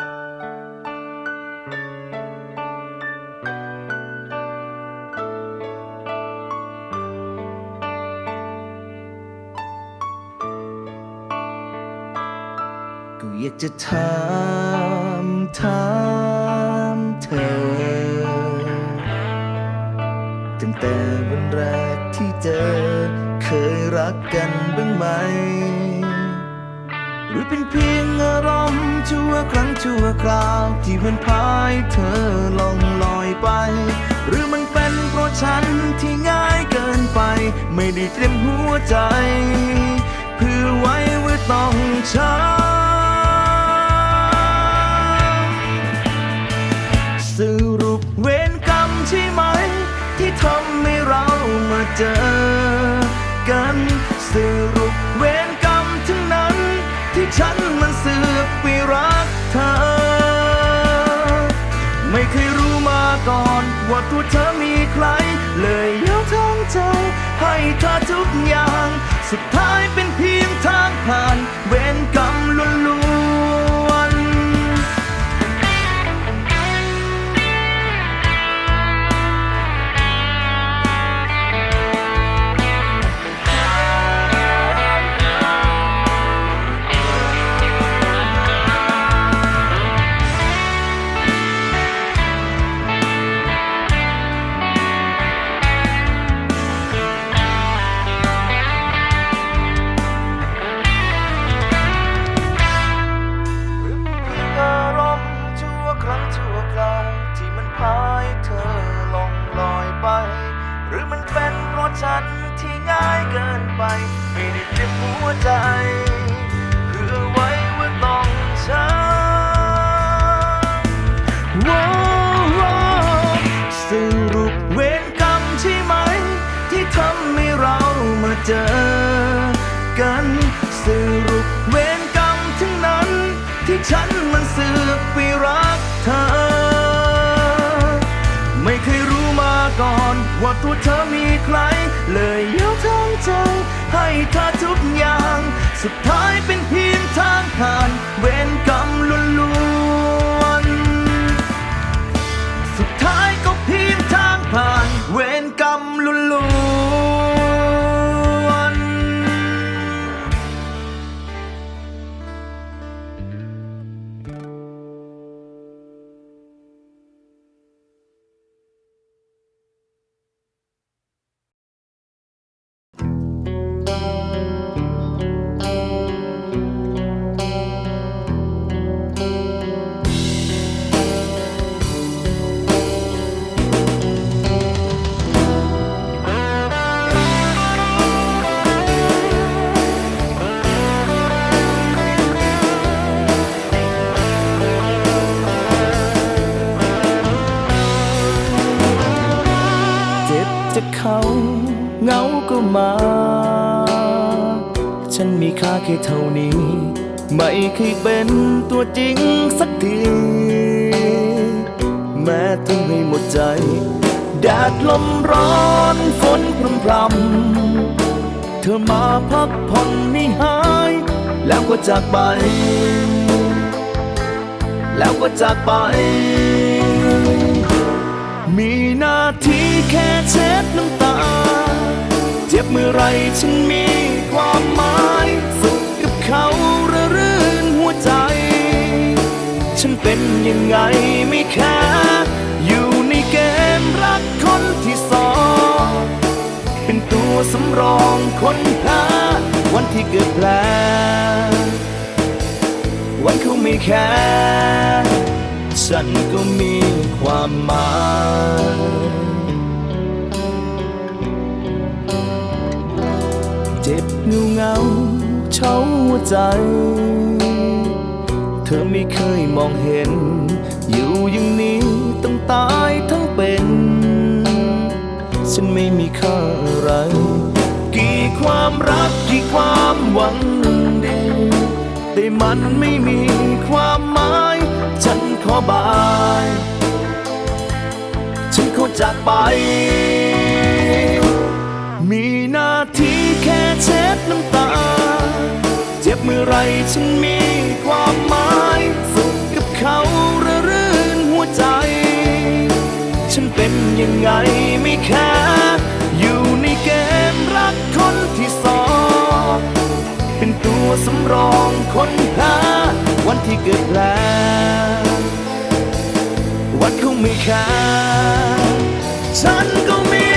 ก็อยากจะถามถามเธอ ตั้งแต่วันแรกที่เจอ เคยรักกันบ้างไหม รือเป็นเพียงอารมณ์ชั่วครั้งชั่วคราว ที่มันพายเธอลองลอยไป หรือมันเป็นเพราะฉันที่ง่ายเกินไป ไม่ได้เตรียมหัวใจ ก่อนว่าตัวเธอมีใคร เลยยกทั้งใจ ให้เธอทุกอย่าง สุดท้ายเป็นเพียงทางผ่าน เวรกรรมล้วน เจอกันสรุปเวรกรรมทั้งนั้น ที่ฉันมันเสือกไปรักเธอ ไม่เคยรู้มาก่อน ว่าตัวเธอมีใคร เลยยกทั้งใจ ให้เธอทุกอย่าง สุดท้ายเป็นเพียงทางผ่านเวรกรรม ค่เท่านี้ ไม่เคยเป็นตัวจริงสักที แม้ทำให้หมดใจ แดดลมร้อนฝนพรำพรำเธอมาพักผ่อนให้หาย แล้วก็จากไป แล้วก็จากไป มีหน้าที่แค่เช็ดน้ำตา เจ็บเมื่อไรฉันมี ไงไม่แค่อยู่ในเกมรักคนที่สอง เป็นตัวสำรองคนแพ้วันที่เกิดแผลวันเขาไม่แค่ฉันก็มีความหมายเจ็บเงาเงาเช้าใจ เธอไม่เคยมองเห็น อยู่อย่างนี้ต้องตายทั้งเป็น ฉันไม่มีค่าอะไร กี่ความรักกี่ความหวังดีแต่มันไม่มีความหมาย ฉันขอบาย ฉันขอจากไป มีหน้าที่แค่เช็ดน้ำตา เมื่อไรฉันมีความหมายสุขกับเขาระรื่นหัวใจ ฉันเป็นยังไงไม่แคร์อยู่ในเกมรักคนที่สองเป็นตัวสำรองคนหาวันที่เกิดแผลวัดคงไม่แคร์ฉันก็มี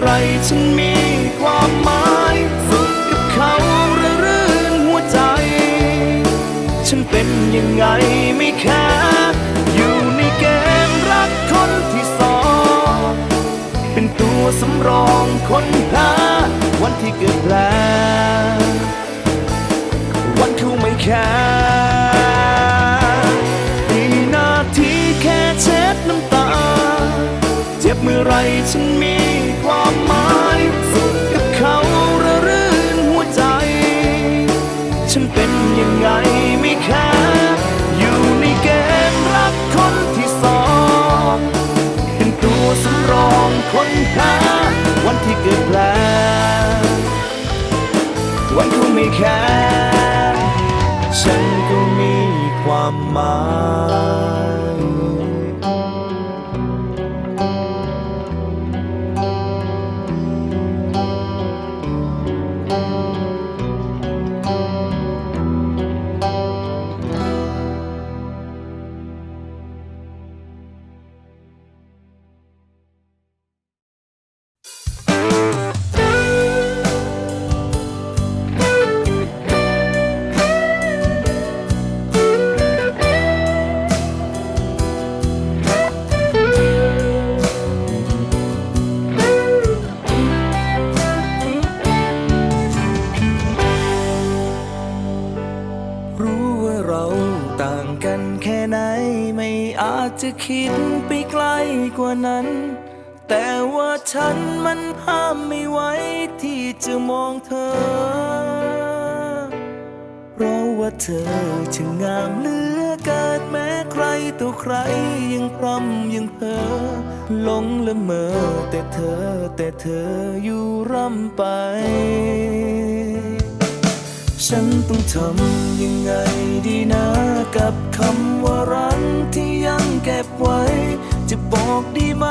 ไรฉันมีความหมายสุขกับเขาระรื่นหัวใจ ฉันเป็นยังไงไม่แค่อยู่ในเกมรักคนที่สองเป็นตัวสำรองคนแพ้วันที่เกิดแผลวันเขาไม่แค่มีนาทีแค่เช็ดน้ำตาเจ็บเมื่อไรฉัน คนแพ้วันที่เกิดแผลวันคงไม่แค่ฉันก็มีความหมาย คิดไปไกลกว่านั้น แต่ว่าฉันมันห้ามไม่ไหวที่จะมองเธอ เพราะว่าเธอช่างงามเหลือเกินแม้ใครตัวใครยังพร่ำยังเพ้อหลงละเมอแต่เธอแต่เธออยู่ร่ำไป ฉันต้องทำยังไงดีนะ กับคำว่ารักที่ยังเก็บไว้ จะบอกดีไหม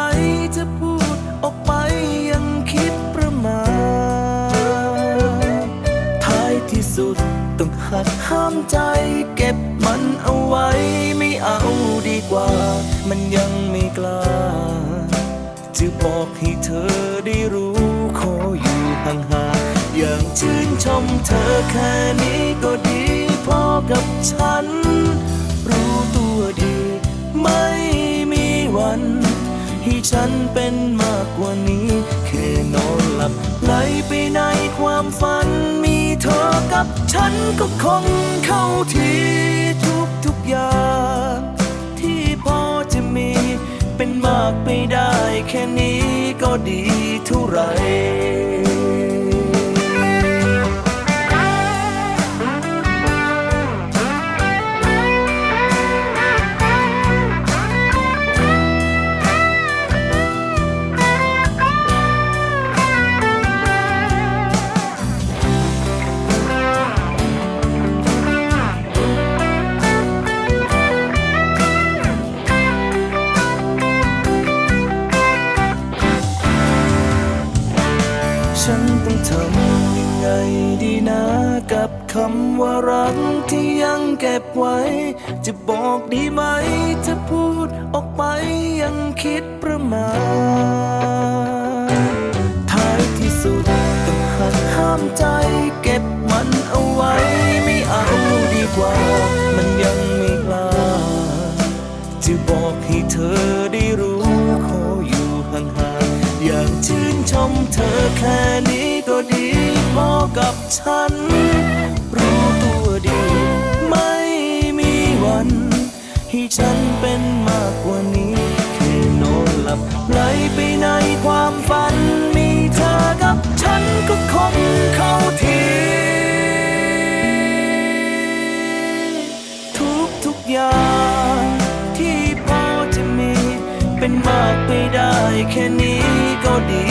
จะพูดออกไปยังคิดประมาทท้ายที่สุดต้องหักห้ามใจ เก็บมันเอาไว้ ไม่เอาดีกว่า มันยังไม่กล้า จะบอกให้เธอได้รู้ขออยู่ห่างๆอย่างชื่นชมเธอแค่นี้ก็ดี พอกับฉัน รู้ตัวดีไม่มีวันให้ฉันเป็นมากกว่านี้ แค่นอนหลับไหลไปในความฝัน มีเธอกับฉันก็คงเข้าทีทุกทุกอย่างที่พอจะมี เป็นมากไปได้แค่นี้ก็ดีเท่าไหร ทำยังไงดีนะกับคำว่ารักที่ยังเก็บไว้ จะบอกดีไหม จะพูดออกไปยังคิดประมาทท้ายที่สุดต้องหักห้ามใจ เก็บมันเอาไว้ ไม่เอาดีกว่า มันยังไม่กล้า จะบอกให้เธอได้รู้ขออยู่ห่างๆอยากชื่นชมเธอแค่นี้ ดีพอกับฉัน รู้ตัวดี ไม่มีวันที่ฉันเป็นมากกว่านี้ แค่นอนหลับไหลไปในความฝัน มีเธอกับฉันก็คงเข้าทีทุกทุกอย่างที่พอจะมี เป็นมากไปได้แค่นี้ก็ดี